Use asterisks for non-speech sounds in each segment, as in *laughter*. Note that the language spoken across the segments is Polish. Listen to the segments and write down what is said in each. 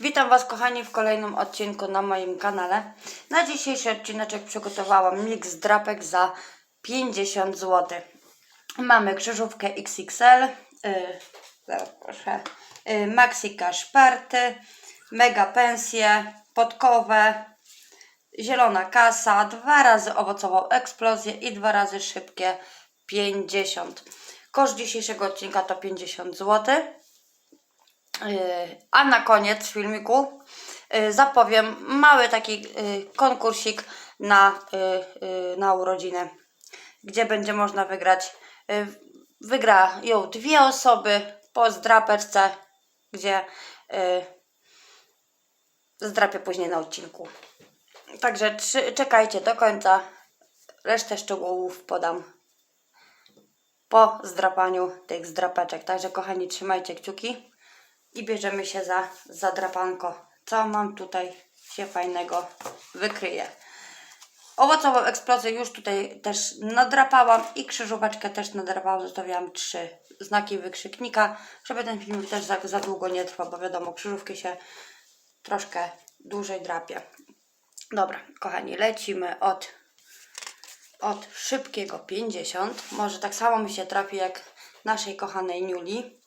Witam Was kochani w kolejnym odcinku na moim kanale. Na dzisiejszy odcineczek przygotowałam miks drapek za 50 zł. Mamy krzyżówkę XXL, yy, proszę, yy, Maxika szparty, mega pensje, podkowe, zielona kasa, dwa razy owocową eksplozję i dwa razy szybkie 50. Koszt dzisiejszego odcinka to 50 zł. Yy, A na koniec filmiku yy, zapowiem mały taki yy, konkursik na, na urodziny, gdzie będzie można wygrać. Wygra ją dwie osoby po zdrapeczce, gdzie zdrapię później na odcinku. Także czekajcie do końca. Resztę szczegółów podam po zdrapaniu tych zdrapeczek. Także kochani, trzymajcie kciuki i bierzemy się za, za drapanko. Co mam tutaj się fajnego wykryje. Owocową eksplozję już tutaj też nadrapałam i krzyżóweczkę też nadrapałam. Zostawiałam trzy znaki wykrzyknika, żeby ten filmik też za, za długo nie trwał, bo wiadomo, krzyżówki się troszkę dłużej drapie. Dobra, kochani, lecimy od, od szybkiego 50. Może tak samo mi się trafi jak naszej kochanej Niuli.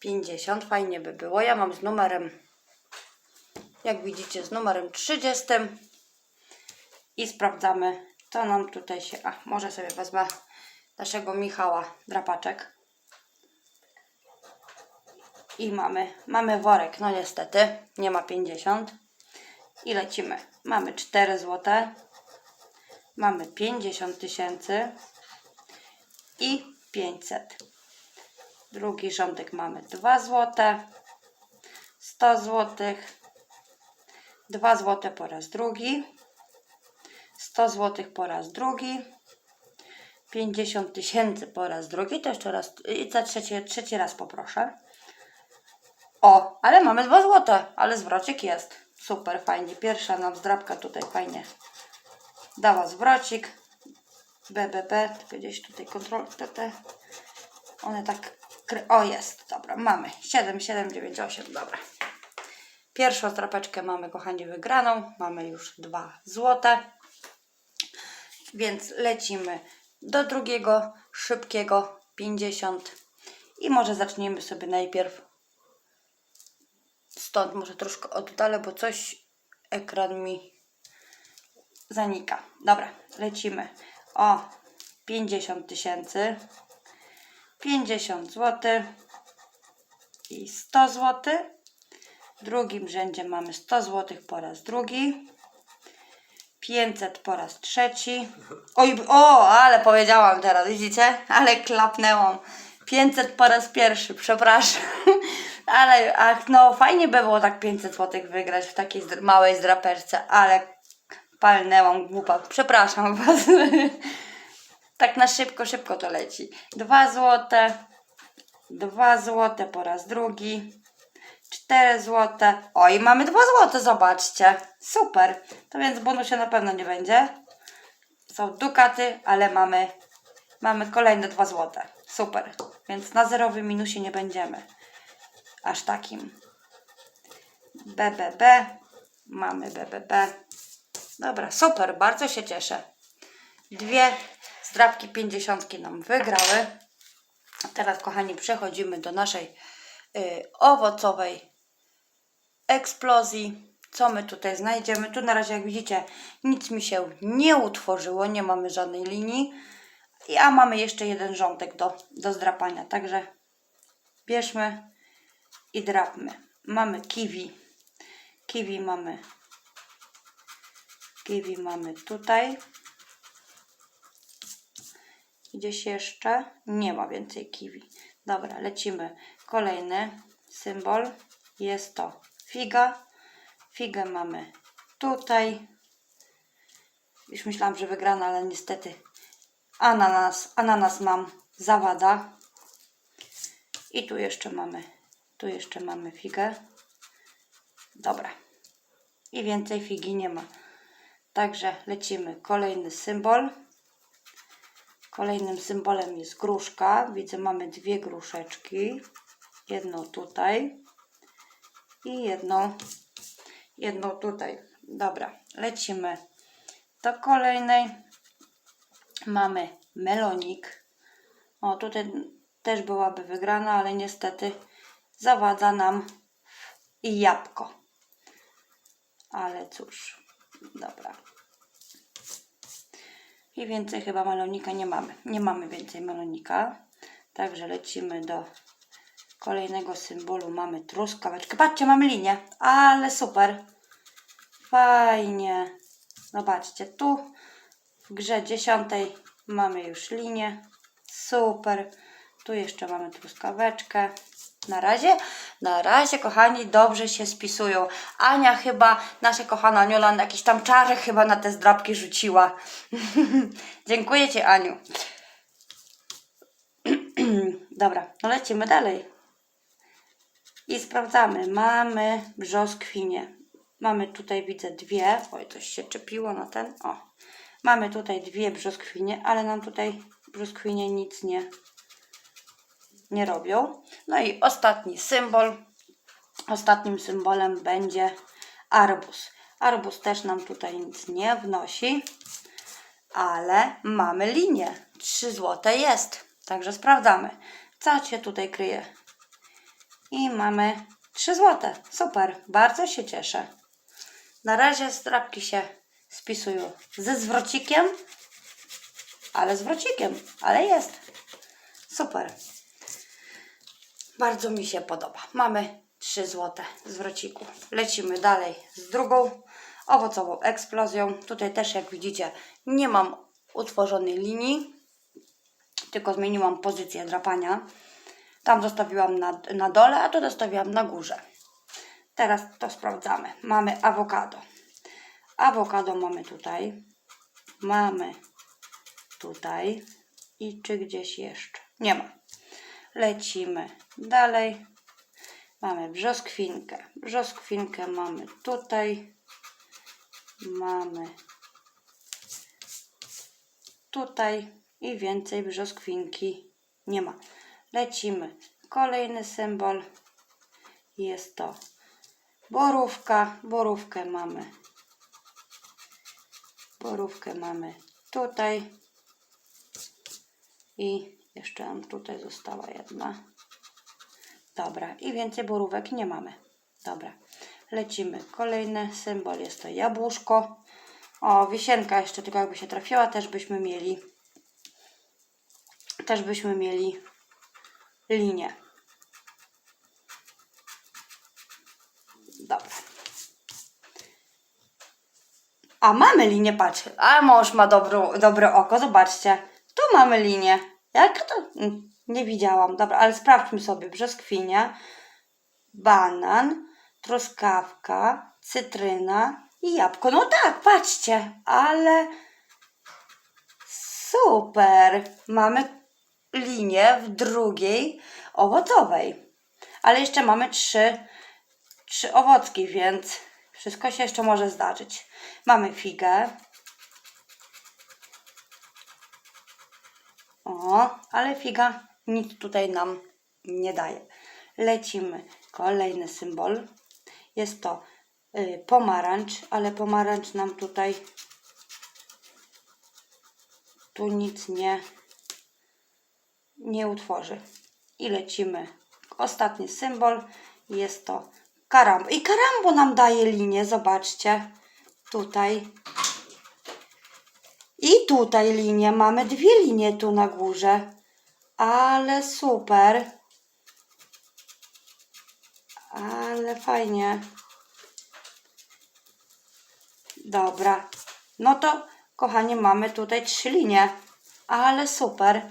50, fajnie by było. Ja mam z numerem, jak widzicie, z numerem 30 i sprawdzamy, co nam tutaj się. A, może sobie wezmę naszego Michała drapaczek. I mamy, mamy worek, no niestety, nie ma 50. I lecimy. Mamy 4 zł, mamy 50 tysięcy i 500. Drugi rządek mamy 2 zł, 100 zł, 2 zł po raz drugi, 100 zł po raz drugi, 50 tysięcy po raz drugi, to jeszcze raz, i za trzeci, trzeci raz poproszę. O, ale mamy 2 zł, ale zwrocik jest. Super, fajnie. Pierwsza nam zdrabka tutaj fajnie dała zwrocik. BBB, gdzieś tutaj kontrol, te. One tak, o jest, dobra, mamy. 7, 7, 9, 8, dobra. Pierwszą zdrapeczkę mamy, kochani, wygraną. Mamy już 2 złote. Więc lecimy do drugiego, szybkiego, 50. I może zaczniemy sobie najpierw stąd, może troszkę oddalę, bo coś ekran mi zanika. Dobra, lecimy. O, 50 tysięcy, 50 zł i 100 zł. W drugim rzędzie mamy 100 zł po raz drugi. 500 po raz trzeci. Oj, o, ale powiedziałam teraz, widzicie? Ale klapnęłam. 500 po raz pierwszy, przepraszam. *laughs* Ale, ach, no fajnie by było tak 500 zł wygrać w takiej małej zdraperce, ale palnęłam głupa. Przepraszam was. *laughs* tak na szybko, szybko to leci. 2 złote, 2 złote po raz drugi, 4 złote. Oj, mamy 2 złote, zobaczcie. Super. To więc bonusie na pewno nie będzie. Są dukaty, ale mamy, mamy kolejne 2 złote. Super. Więc na zerowym minusie nie będziemy. Aż takim. BBB. Mamy BBB. Dobra, super. Bardzo się cieszę. Dwie zdrabki 50 nam wygrały. Teraz, kochani, przechodzimy do naszej y, owocowej eksplozji. Co my tutaj znajdziemy? Tu na razie, jak widzicie, nic mi się nie utworzyło, nie mamy żadnej linii. A mamy jeszcze jeden rządek do, do zdrapania, także bierzmy i drapmy. Mamy kiwi. Kiwi mamy. Kiwi mamy tutaj. Gdzieś jeszcze? Nie ma więcej kiwi. Dobra, lecimy. Kolejny symbol. Jest to figa. Figę mamy tutaj. Już myślałam, że wygrana, ale niestety ananas. Ananas mam zawada. I tu jeszcze mamy, tu jeszcze mamy figę. Dobra. I więcej figi nie ma. Także lecimy. Kolejny symbol. Kolejnym symbolem jest gruszka. Widzę, mamy dwie gruszeczki. Jedną tutaj i jedną jedną tutaj. Dobra, lecimy do kolejnej. Mamy melonik. O, tutaj też byłaby wygrana, ale niestety zawadza nam i jabłko. Ale cóż, dobra. I więcej chyba melonika nie mamy. Nie mamy więcej melonika. Także lecimy do kolejnego symbolu. Mamy truskaweczkę. Patrzcie, mamy linię. Ale super. Fajnie. Zobaczcie, tu w grze dziesiątej mamy już linię. Super. Tu jeszcze mamy truskaweczkę. Na razie, na razie, kochani, dobrze się spisują. Ania chyba, nasza kochana Aniola, jakieś tam czary chyba na te zdrabki rzuciła. *laughs* Dziękuję Ci, Aniu. *clears throat* Dobra, no lecimy dalej. I sprawdzamy. Mamy brzoskwinie. Mamy tutaj, widzę, dwie. Oj, coś się czepiło na ten. O. Mamy tutaj dwie brzoskwinie, ale nam tutaj brzoskwinie nic nie, nie robią. No i ostatni symbol. Ostatnim symbolem będzie arbuz. Arbuz też nam tutaj nic nie wnosi, ale mamy linię. 3 złote jest. Także sprawdzamy, co się tutaj kryje. I mamy 3 złote. Super, bardzo się cieszę. Na razie strapki się spisują ze zwrocikiem, ale zwrocikiem, ale jest. Super. Bardzo mi się podoba. Mamy 3 złote zwrociku. Lecimy dalej z drugą owocową eksplozją. Tutaj też jak widzicie nie mam utworzonej linii, tylko zmieniłam pozycję drapania. Tam zostawiłam na, na dole, a tu zostawiłam na górze. Teraz to sprawdzamy. Mamy awokado. Awokado mamy tutaj. Mamy tutaj. I czy gdzieś jeszcze? Nie ma. Lecimy dalej. Mamy brzoskwinkę. Brzoskwinkę mamy tutaj. Mamy tutaj i więcej brzoskwinki nie ma. Lecimy. Kolejny symbol jest to borówka. Borówkę mamy. Borówkę mamy tutaj. I jeszcze nam tutaj została jedna. Dobra, i więcej borówek nie mamy. Dobra, lecimy. Kolejny symbol jest to jabłuszko. O, wisienka jeszcze tylko jakby się trafiła, też byśmy mieli też byśmy mieli linię. Dobra. A mamy linię, patrz. A mąż ma dobro, dobre oko, zobaczcie. Tu mamy linię. Jak to? Nie widziałam. Dobra, ale sprawdźmy sobie. Brzoskwinia, banan, truskawka, cytryna i jabłko. No tak, patrzcie, ale super. Mamy linię w drugiej owocowej. Ale jeszcze mamy trzy, trzy owocki, więc wszystko się jeszcze może zdarzyć. Mamy figę. O, ale figa nic tutaj nam nie daje. Lecimy. Kolejny symbol. Jest to y, pomarańcz, ale pomarańcz nam tutaj tu nic nie nie utworzy. I lecimy. Ostatni symbol jest to karambo. I karambo nam daje linię, zobaczcie. Tutaj. I tutaj linię. Mamy dwie linie tu na górze. Ale super. Ale fajnie. Dobra. No to, kochani, mamy tutaj trzy linie. Ale super.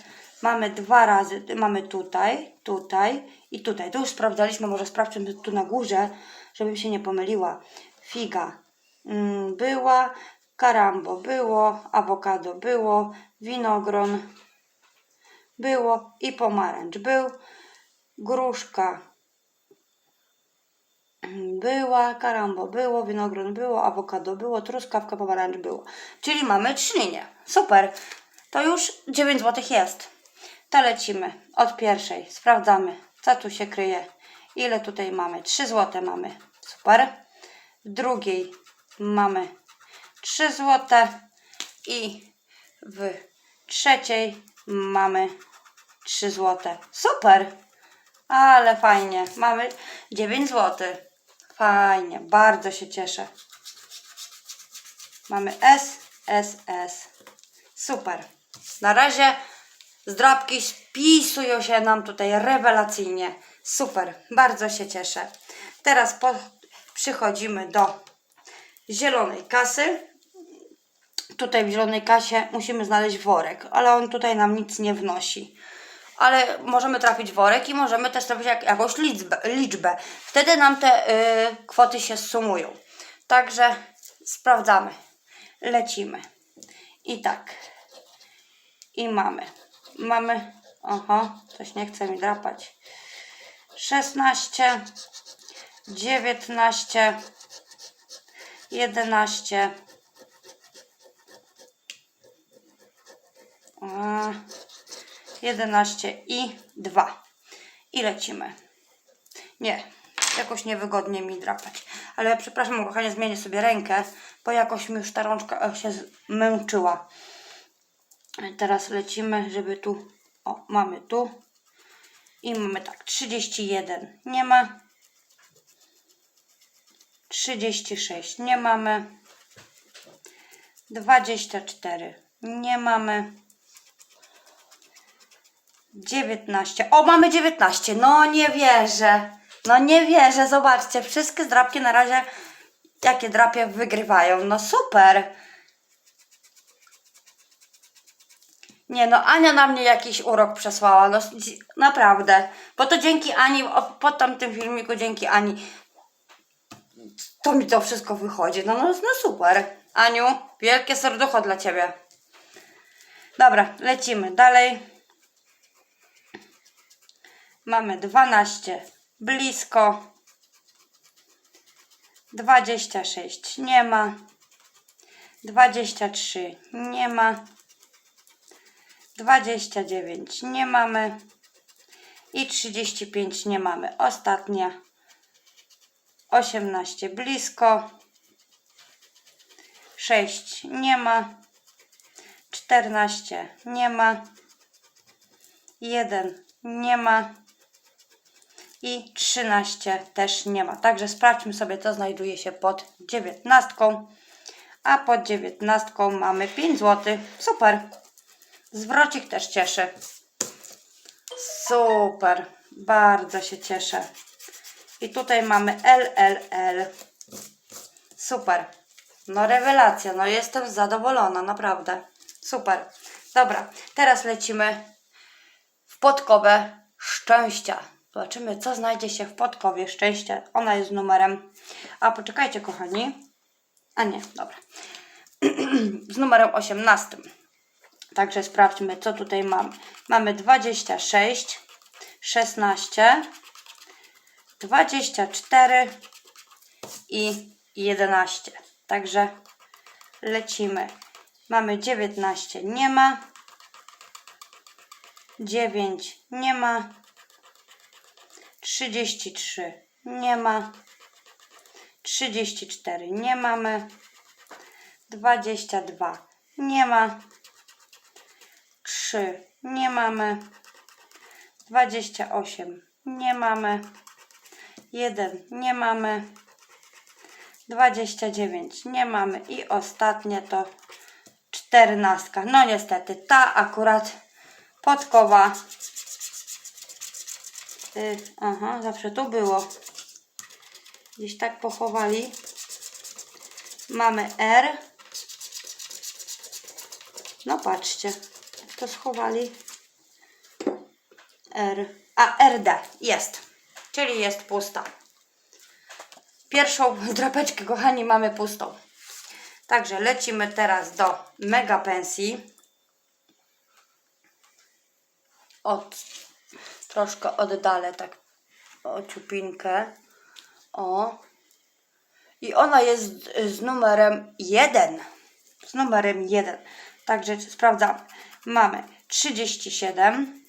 Mamy dwa razy, mamy tutaj, tutaj i tutaj. To już sprawdzaliśmy, może sprawdźmy tu na górze, żebym się nie pomyliła. Figa mm, była, karambo było, awokado było, winogron było i pomarańcz był. Gruszka była, karambo było, winogron było, awokado było, truskawka, pomarańcz było. Czyli mamy trzy linie. Super. To już 9 zł jest. To lecimy od pierwszej. Sprawdzamy, co tu się kryje. Ile tutaj mamy? 3 zł mamy. Super. w drugiej mamy 3 zł i w trzeciej mamy 3 zł. Super! Ale fajnie. Mamy 9 zł. Fajnie, bardzo się cieszę. Mamy S, S, S. Super. Na razie zdrabki spisują się nam tutaj rewelacyjnie. Super, bardzo się cieszę. Teraz po, przychodzimy do zielonej kasy. Tutaj w zielonej kasie musimy znaleźć worek, ale on tutaj nam nic nie wnosi. Ale możemy trafić worek i możemy też trafić jak, jakąś liczbę, liczbę. Wtedy nam te y, kwoty się sumują. Także sprawdzamy. Lecimy. I tak. I mamy. Mamy. Oho, coś nie chce mi drapać. 16, 19, 11, a, 11 i 2. I lecimy. Nie, jakoś niewygodnie mi drapać. Ale przepraszam, kochanie, zmienię sobie rękę, bo jakoś mi już ta rączka e, się zmęczyła. Teraz lecimy, żeby tu. O, mamy tu. I mamy tak, 31 nie ma. 36 nie mamy. 24 nie mamy. 19. O, mamy 19. No nie wierzę. No nie wierzę. Zobaczcie, wszystkie zdrapki na razie jakie drapie wygrywają. No super. Nie no, Ania na mnie jakiś urok przesłała, no naprawdę. Bo to dzięki Ani, po tamtym filmiku dzięki Ani, to mi to wszystko wychodzi. No, no, no super. Aniu, wielkie serducho dla Ciebie. Dobra, lecimy dalej. Mamy 12 blisko. 26 nie ma. 23 nie ma. 29 nie mamy. I 35 nie mamy. Ostatnia. 18 blisko. 6 nie ma. 14 nie ma. 1 nie ma. I 13 też nie ma. Także sprawdźmy sobie, co znajduje się pod 19. A pod 19 mamy 5 zł. Super. Zwrocik też cieszy. Super. Bardzo się cieszę. I tutaj mamy LLL. Super. No rewelacja. No jestem zadowolona, naprawdę. Super. Dobra, teraz lecimy w podkowę szczęścia. Zobaczymy, co znajdzie się w podkowie szczęścia. Ona jest numerem. A poczekajcie, kochani. A nie, dobra. *clears throat* Z numerem 18. Także sprawdźmy, co tutaj mamy. Mamy 26, 16, 24 i 11. Także lecimy. Mamy 19, nie ma. 9 nie ma. 33 nie ma. 34 nie mamy. 22 nie ma. 3 nie mamy. 28 nie mamy. 1 nie mamy. 29 nie mamy. I ostatnie to 14. No niestety, ta akurat podkowa. Y, aha, zawsze tu było. Gdzieś tak pochowali. Mamy R. No patrzcie, to schowali. R. A, RD jest. Czyli jest pusta. Pierwszą *laughs* drapeczkę, kochani, mamy pustą. Także lecimy teraz do mega pensji. Od, troszkę oddalę tak o ciupinkę. O. I ona jest z, numerem 1. Z numerem 1. Także sprawdzamy. Mamy 37,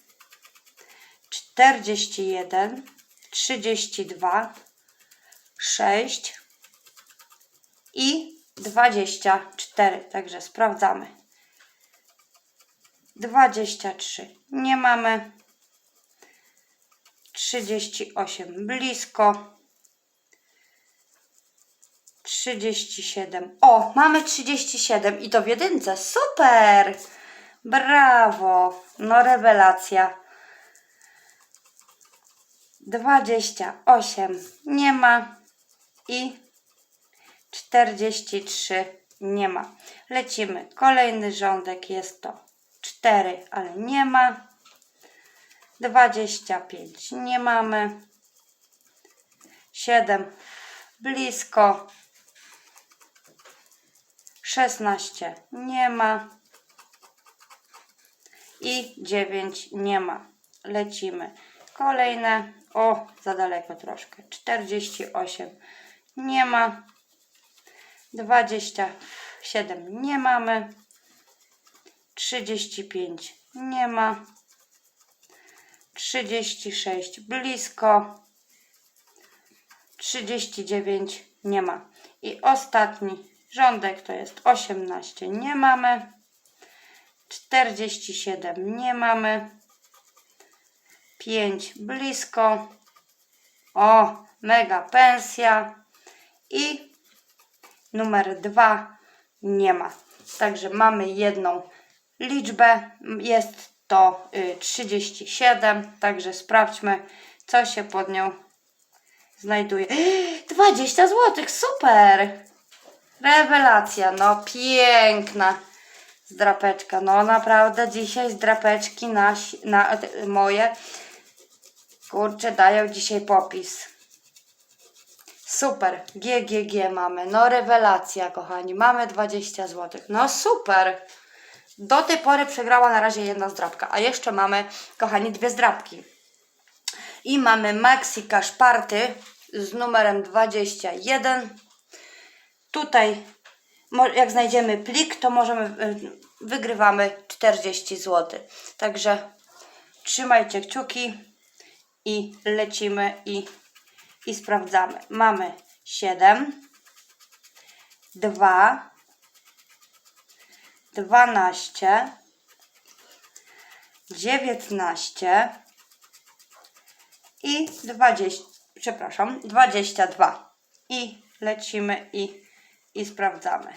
41, 32, 6, i 24. Także sprawdzamy. 23 nie mamy. 38 blisko. 37. O, mamy 37 i to w jedynce. Super! Brawo! No rewelacja. 28 nie ma i 43 nie ma. Lecimy. Kolejny rządek jest to 4, ale nie ma. 25 nie mamy. 7 blisko. 16 nie ma. I 9 nie ma. Lecimy. Kolejne. O, za daleko troszkę. 48 nie ma. 27 nie mamy. 35 nie ma. 36 blisko. 39 nie ma. I ostatni rządek to jest 18 nie mamy. 47 nie mamy. 5 blisko. O, mega pensja. I numer 2 nie ma. Także mamy jedną liczbę. Jest to y, 37. Także sprawdźmy, co się pod nią znajduje. *gasps* 20 zł, super! Rewelacja, no piękna zdrapeczka. No naprawdę dzisiaj zdrapeczki na, na moje kurczę dają dzisiaj popis. Super, GGG mamy. No rewelacja, kochani. Mamy 20 zł. No super. Do tej pory przegrała na razie jedna zdrapka, a jeszcze mamy, kochani, dwie zdrapki. I mamy Maxi Kaszparty z numerem 21. Tutaj, jak znajdziemy plik, to możemy, y, wygrywamy 40 zł. Także trzymajcie kciuki i lecimy i, i sprawdzamy. Mamy 7, 2, 12, 19 i 20, przepraszam, 22. I lecimy i, i sprawdzamy.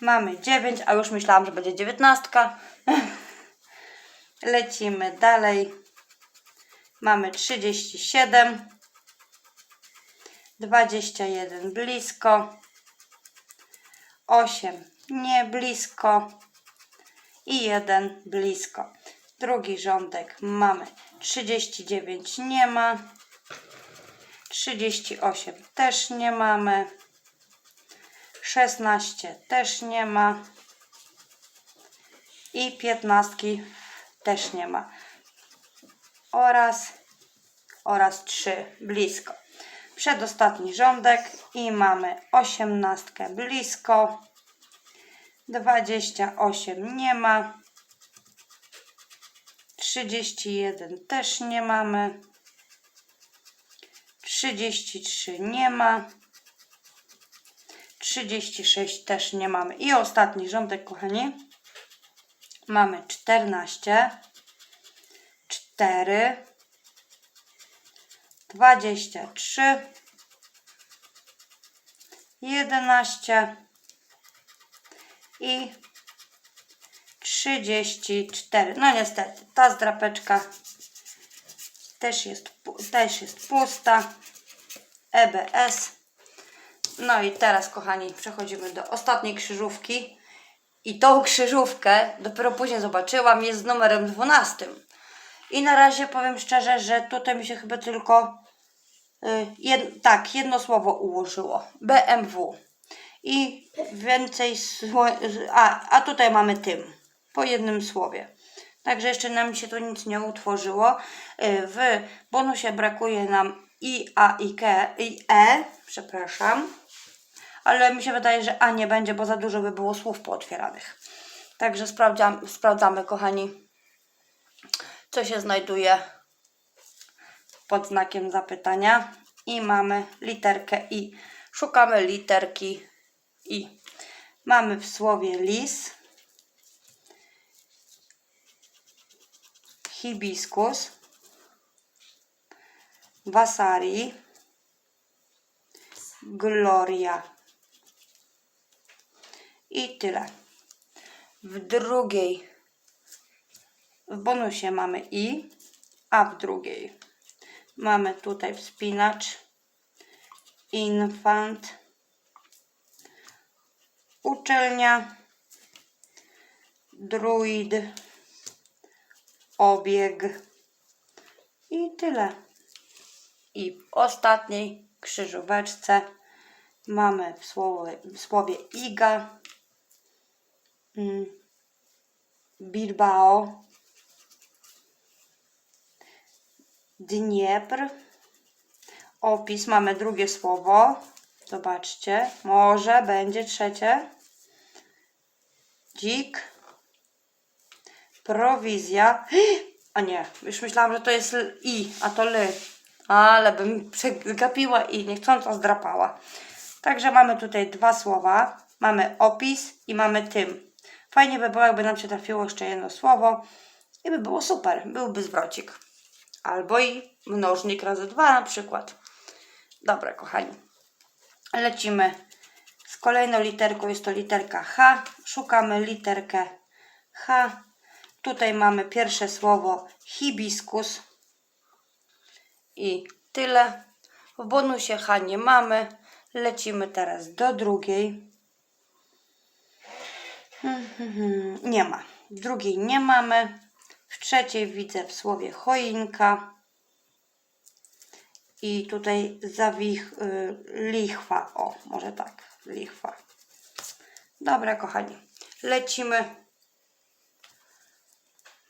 Mamy 9, a już myślałam, że będzie 19. *laughs* Lecimy dalej. Mamy 37, 21 blisko, 8 nie blisko. I 1 blisko. Drugi rządek mamy. 39 nie ma, 38 też nie mamy, 16 też nie ma. I 15 też nie ma. Oraz oraz 3 blisko. Przedostatni rządek i mamy 18 blisko, 28 nie ma, 31 też nie mamy, 33 nie ma, 36 też nie mamy. I ostatni rządek, kochani, mamy 14, 4, 23, 11 i 34. No niestety, ta zdrapeczka też jest, też jest pusta. EBS. No i teraz, kochani, przechodzimy do ostatniej krzyżówki. I tą krzyżówkę dopiero później zobaczyłam, jest z numerem 12. I na razie powiem szczerze, że tutaj mi się chyba tylko y, jed, tak, jedno słowo ułożyło. BMW. I więcej sło- a, a tutaj mamy tym. Po jednym słowie. Także jeszcze nam się tu nic nie utworzyło. Y, W bonusie brakuje nam i, a, i, k, i, e, przepraszam. Ale mi się wydaje, że a nie będzie, bo za dużo by było słów pootwieranych. Także sprawdzam, sprawdzamy, kochani, co się znajduje pod znakiem zapytania. I mamy literkę i. Szukamy literki I. Mamy w słowie lis, hibiskus, wasari, gloria. I tyle. W drugiej, w bonusie mamy i, a w drugiej mamy tutaj wspinacz, infant, uczelnia, druid, obieg i tyle. I w ostatniej krzyżóweczce mamy w słowie, w słowie iga, mm, Bilbao, Dniepr, opis, mamy drugie słowo, zobaczcie, może będzie trzecie, dzik, prowizja, *gasps* a nie, już myślałam, że to jest i, a to ly, ale bym przegapiła i niechcąco zdrapała. Także mamy tutaj dwa słowa, mamy opis i mamy tym. Fajnie by było, jakby nam się trafiło jeszcze jedno słowo i by było super, byłby zwrocik. Albo i mnożnik razy dwa na przykład. Dobra, kochani. Lecimy z kolejną literką. Jest to literka H. Szukamy literkę H. Tutaj mamy pierwsze słowo hibiskus. I tyle. W bonusie H nie mamy. Lecimy teraz do drugiej. *laughs* Nie ma. W drugiej nie mamy. W trzeciej widzę w słowie choinka. I tutaj zawich, y, lichwa. O, może tak, lichwa. Dobra, kochani. Lecimy.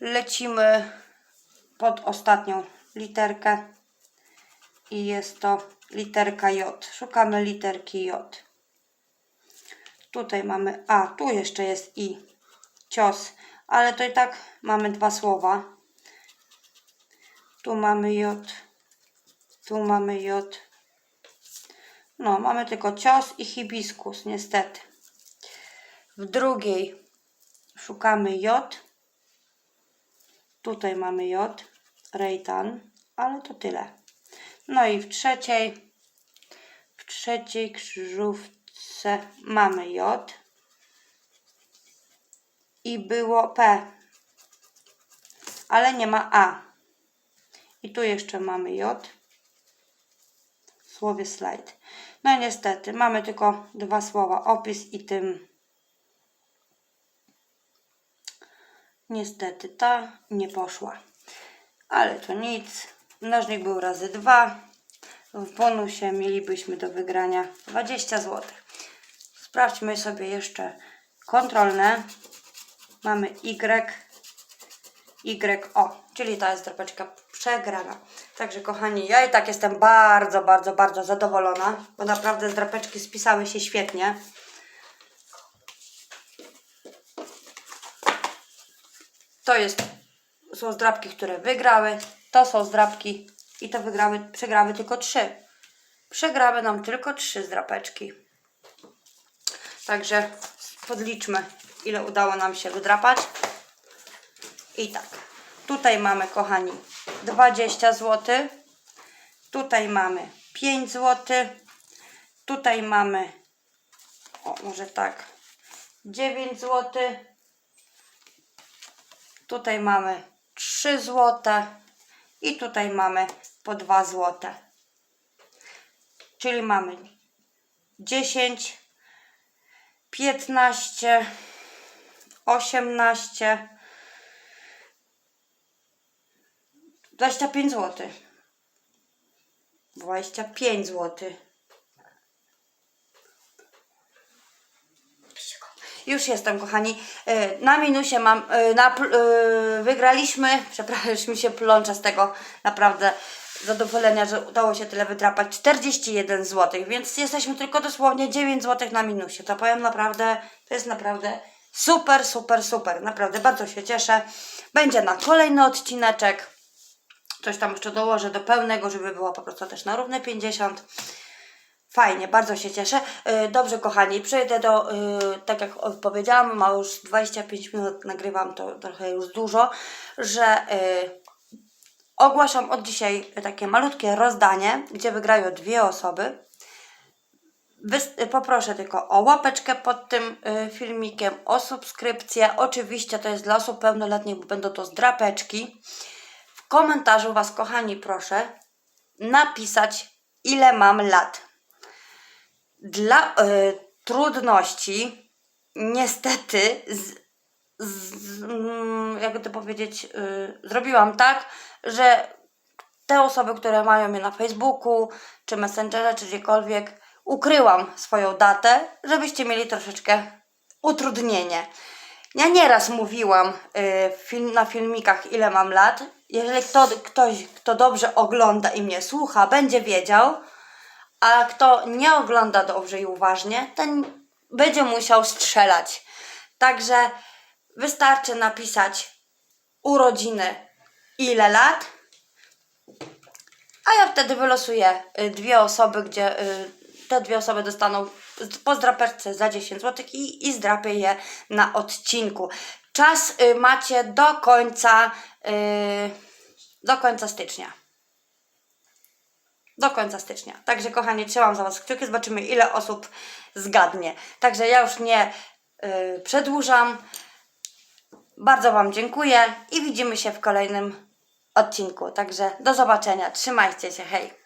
Lecimy pod ostatnią literkę. I jest to literka J. Szukamy literki J. Tutaj mamy A, tu jeszcze jest I. Cios. Ale to i tak mamy dwa słowa. Tu mamy J. Tu mamy J. No, mamy tylko cios i hibiskus, niestety. W drugiej szukamy J. Tutaj mamy J. Rejtan, ale to tyle. No i w trzeciej, w trzeciej krzyżówce mamy J. I było P, ale nie ma A. I tu jeszcze mamy J w słowie slajd. No niestety, mamy tylko dwa słowa, opis i tym. Niestety ta nie poszła. Ale to nic. Mnożnik był razy dwa. W bonusie mielibyśmy do wygrania 20 zł. Sprawdźmy sobie jeszcze kontrolne. Mamy Y. Y, o, czyli ta jest drapeczka przegrana. Także kochani, ja i tak jestem bardzo, bardzo, bardzo zadowolona, bo naprawdę drapeczki spisały się świetnie. To jest, są zdrapki, które wygrały, to są zdrapki i to wygrały, przegrały tylko trzy. Przegrały nam tylko trzy zdrapeczki. Także podliczmy, ile udało nam się wydrapać. I tak, tutaj mamy, kochani, 20 zł. Tutaj mamy 5 zł. Tutaj mamy, o, może tak, 9 zł. Tutaj mamy 3 zł. I tutaj mamy po 2 zł. Czyli mamy 10, 15, 18, 25 zł. 25 zł. Już jestem, kochani. E, Na minusie mam, e, na, e, wygraliśmy, *laughs* przepraszam, już mi się plącza z tego naprawdę zadowolenia, że udało się tyle wydrapać, 41 zł, więc jesteśmy tylko dosłownie 9 zł na minusie. To powiem naprawdę, to jest naprawdę super, super, super. Naprawdę bardzo się cieszę. Będzie na kolejny odcineczek. Coś tam jeszcze dołożę do pełnego, żeby było po prostu też na równe 50. Fajnie, bardzo się cieszę. Y, Dobrze, kochani, przejdę do, y, tak jak powiedziałam, ma już 25 minut, nagrywam to trochę już dużo, że y, ogłaszam od dzisiaj takie malutkie rozdanie, gdzie wygrają dwie osoby. Poproszę tylko o łapeczkę pod tym filmikiem, o subskrypcję. Oczywiście to jest dla osób pełnoletnich, bo będą to zdrapeczki. W komentarzu Was, kochani, proszę napisać, ile mam lat. Dla y, trudności, niestety, z, z, mm, to powiedzieć, y, zrobiłam tak, że te osoby, które mają mnie na Facebooku, czy Messengerze, czy gdziekolwiek, ukryłam swoją datę, żebyście mieli troszeczkę utrudnienie. Ja nieraz mówiłam y, film, na filmikach, ile mam lat. Jeżeli kto, ktoś, kto dobrze ogląda i mnie słucha, będzie wiedział, a kto nie ogląda dobrze i uważnie, ten będzie musiał strzelać. Także wystarczy napisać urodziny, ile lat, a ja wtedy wylosuję y, dwie osoby, gdzie y, te dwie osoby dostaną po zdraperce za 10 zł i, i zdrapię je na odcinku. Czas y, macie do końca y, do końca stycznia. Do końca stycznia. Także kochani, trzymam za Was kciuki, zobaczymy ile osób zgadnie. Także ja już nie y, przedłużam. Bardzo Wam dziękuję i widzimy się w kolejnym odcinku. Także do zobaczenia. Trzymajcie się. Hej.